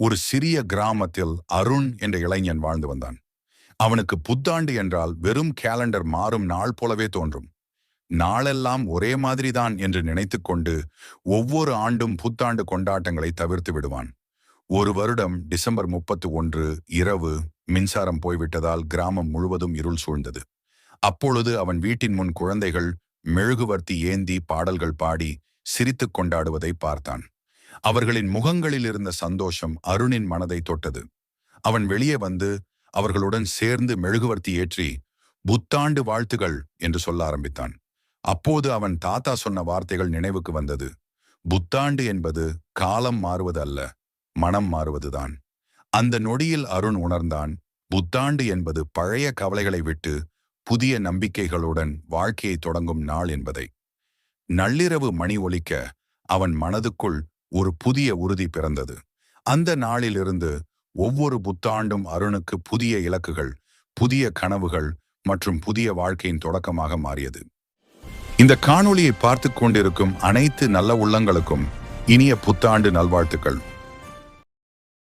ஒரு சிறிய கிராமத்தில் அருண் என்ற இளைஞன் வாழ்ந்து வந்தான். அவனுக்கு புத்தாண்டு என்றால் வெறும் கேலண்டர் மாறும் நாள் போலவே தோன்றும். நாளெல்லாம் ஒரே மாதிரிதான் என்று நினைத்துக்கொண்டு ஒவ்வொரு ஆண்டும் புத்தாண்டு கொண்டாட்டங்களை தவிர்த்து விடுவான். ஒரு வருடம் டிசம்பர் முப்பத்து ஒன்று இரவு மின்சாரம் போய்விட்டதால் கிராமம் முழுவதும் இருள் சூழ்ந்தது. அப்பொழுது அவன் வீட்டின் முன் குழந்தைகள் மெழுகுவர்த்தி ஏந்தி பாடல்கள் பாடி சிரித்துக் கொண்டாடுவதை பார்த்தான். அவர்களின் முகங்களில் இருந்த சந்தோஷம் அருணின் மனதை தொட்டது. அவன் வெளியே வந்து அவர்களுடன் சேர்ந்து மெழுகுவர்த்தி ஏற்றி புத்தாண்டு வாழ்த்துகள் என்று சொல்ல ஆரம்பித்தான். அப்போது அவன் தாத்தா சொன்ன வார்த்தைகள் நினைவுக்கு வந்தது. புத்தாண்டு என்பது காலம் மாறுவது அல்ல மனம் மாறுவதுதான். அந்த நொடியில் அருண் உணர்ந்தான் புத்தாண்டு என்பது பழைய கவலைகளை விட்டு புதிய நம்பிக்கைகளுடன் வாழ்க்கையை தொடங்கும் நாள் என்பதை. நள்ளிரவு மணி ஒலிக்க அவன் மனதுக்குள் ஒரு புதிய உறுதி பிறந்தது. அந்த நாளிலிருந்து ஒவ்வொரு புத்தாண்டும் அருணுக்கு புதிய இலக்குகள் புதிய கனவுகள் மற்றும் புதிய வாழ்க்கையின் தொடக்கமாக மாறியது. இந்த காணொளியை பார்த்து கொண்டிருக்கும் அனைத்து நல்ல உள்ளங்களுக்கும் இனிய புத்தாண்டு நல்வாழ்த்துக்கள்.